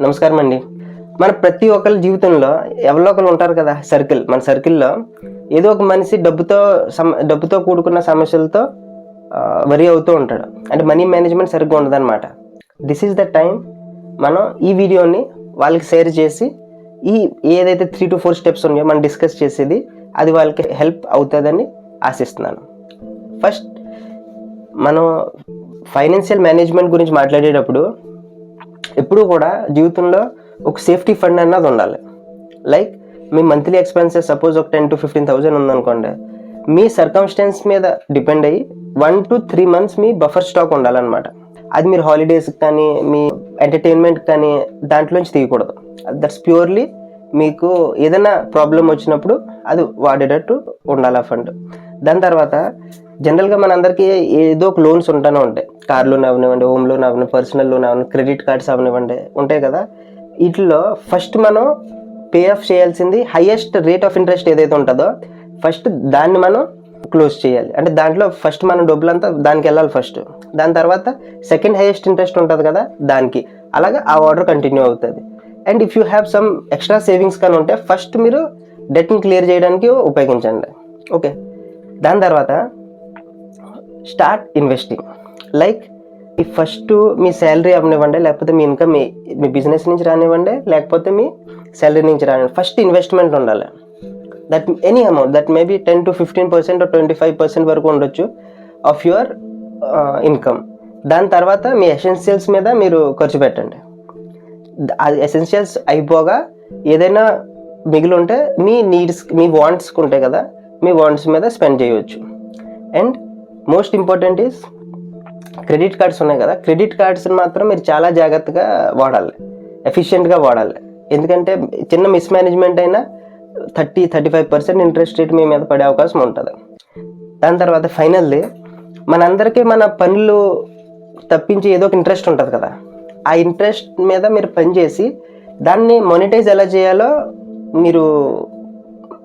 నమస్కారం అండి మన ప్రతి ఒక్కరి జీవితంలో ఎవరో ఒకరు ఉంటారు కదా సర్కిల్. మన సర్కిల్లో ఏదో ఒక మనిషి డబ్బుతో సమ డబ్బుతో కూడుకున్న సమస్యలతో వరి అవుతూ ఉంటాడు. అంటే మనీ మేనేజ్మెంట్ సరిగ్గా ఉండదన్నమాట. దిస్ ఈజ్ ద టైం మనం ఈ వీడియోని వాళ్ళకి షేర్ చేసి ఈ ఏదైతే త్రీ టు ఫోర్ స్టెప్స్ ఉన్నాయో మనం డిస్కస్ చేసేది అది వాళ్ళకి హెల్ప్ అవుతుందని ఆశిస్తున్నాను. ఫస్ట్ మనం ఫైనాన్షియల్ మేనేజ్మెంట్ గురించి మాట్లాడేటప్పుడు ఎప్పుడు కూడా జీవితంలో ఒక సేఫ్టీ ఫండ్ అన్నది ఉండాలి. లైక్ మీ మంత్లీ ఎక్స్పెన్సెస్ సపోజ్ ఒక టెన్ టు ఫిఫ్టీన్ థౌసండ్ ఉందనుకోండి మీ సర్కమ్స్టెన్స్ మీద డిపెండ్ అయ్యి వన్ టు త్రీ మంత్స్ మీ బఫర్ స్టాక్ ఉండాలన్నమాట. అది మీరు హాలిడేస్కి కానీ మీ ఎంటర్టైన్మెంట్ కానీ దాంట్లోంచి తీయకూడదు. దట్స్ ప్యూర్లీ మీకు ఏదైనా ప్రాబ్లం వచ్చినప్పుడు అది వాడేటట్టు ఉండాలి ఆ ఫండ్ దాని తర్వాత జనరల్గా మనందరికీ ఏదో ఒక లోన్స్ ఉంటూనే ఉంటాయి. కార్ లోన్ అవనివ్వండి హోమ్ లోన్ అవనివ్వండి పర్సనల్ లోన్ అవనివ్వండి క్రెడిట్ కార్డ్స్ అవనివ్వండి ఉంటాయి కదా. వీటిలో ఫస్ట్ మనం పే ఆఫ్ చేయాల్సింది హైయెస్ట్ రేట్ ఆఫ్ ఇంట్రెస్ట్ ఏదైతే ఉంటుందో ఫస్ట్ దాన్ని మనం క్లోజ్ చేయాలి. అంటే దాంట్లో ఫస్ట్ మనం డబ్బులంతా దానికి వెళ్ళాలి ఫస్ట్. దాని తర్వాత సెకండ్ హైయెస్ట్ ఇంట్రెస్ట్ ఉంటుంది కదా దానికి. అలాగా ఆ ఆర్డర్ కంటిన్యూ అవుతుంది. And if you have some extra savings కానీ ఉంటే ఫస్ట్ మీరు డెట్ని క్లియర్ చేయడానికి ఉపయోగించండి. ఓకే. దాని తర్వాత స్టార్ట్ ఇన్వెస్టింగ్. లైక్ ఈ ఫస్ట్ మీ శాలరీ అవనివ్వండి లేకపోతే మీ ఇన్కమ్ మీ బిజినెస్ నుంచి రానివ్వండి లేకపోతే మీ శాలరీ నుంచి రానివ్వండి. ఫస్ట్ ఇన్వెస్ట్మెంట్ ఉండాలి. That any amount that maybe ten to fifteen percent twenty five percent వరకు ఉండొచ్చు ఆఫ్ యువర్ ఇన్కమ్ దాని తర్వాత మీ ఎసెన్షియల్స్ మీద మీరు ఖర్చు పెట్టండి. అది ఎసెన్షియల్స్ అయిపోగా ఏదైనా మిగిలి ఉంటే మీ నీడ్స్ మీ వాంట్స్కి ఉంటాయి కదా మీ వాంట్స్ మీద స్పెండ్ చేయవచ్చు and most important is credit cards ఉన్నాయి కదా. క్రెడిట్ కార్డ్స్ని మాత్రం మీరు చాలా జాగ్రత్తగా వాడాలి. ఎఫిషియెంట్గా వాడాలి. ఎందుకంటే చిన్న మిస్మేనేజ్మెంట్ అయినా thirty thirty five percent interest rate మీ మీద పడే అవకాశం ఉంటుంది. దాని తర్వాత ఫైనల్లీ మనందరికీ మన పనులు తప్పించి ఏదో ఒక ఇంట్రెస్ట్ ఉంటుంది కదా. ఆ ఇంట్రెస్ట్ మీద మీరు పని చేసి దాన్ని మొనిటైజ్ ఎలా చేయాలో మీరు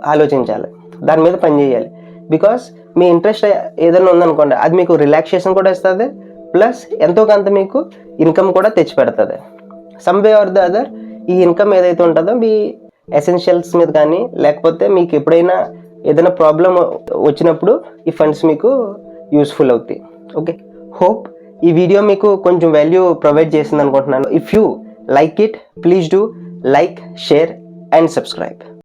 ఆలోచించాలి. దాని మీద పని చేయాలి. బికాస్ మీ ఇంట్రెస్ట్ ఏదైనా ఉందనుకోండి అది మీకు రిలాక్సేషన్ కూడా ఇస్తుంది ప్లస్ ఎంతో కొంత మీకు ఇన్కమ్ కూడా తెచ్చి పెడుతుంది some way or the other ఈ ఇన్కమ్ ఏదైతే ఉంటుందో మీ ఎసెన్షియల్స్ మీద కానీ లేకపోతే మీకు ఎప్పుడైనా ఏదైనా ప్రాబ్లం వచ్చినప్పుడు ఈ ఫండ్స్ మీకు యూస్ఫుల్ అవుతాయి. ఓకే హోప్ ఈ వీడియో మీకు కొంచెం వాల్యూ ప్రొవైడ్ చేసింది అనుకుంటున్నాను if you like it please do like share and subscribe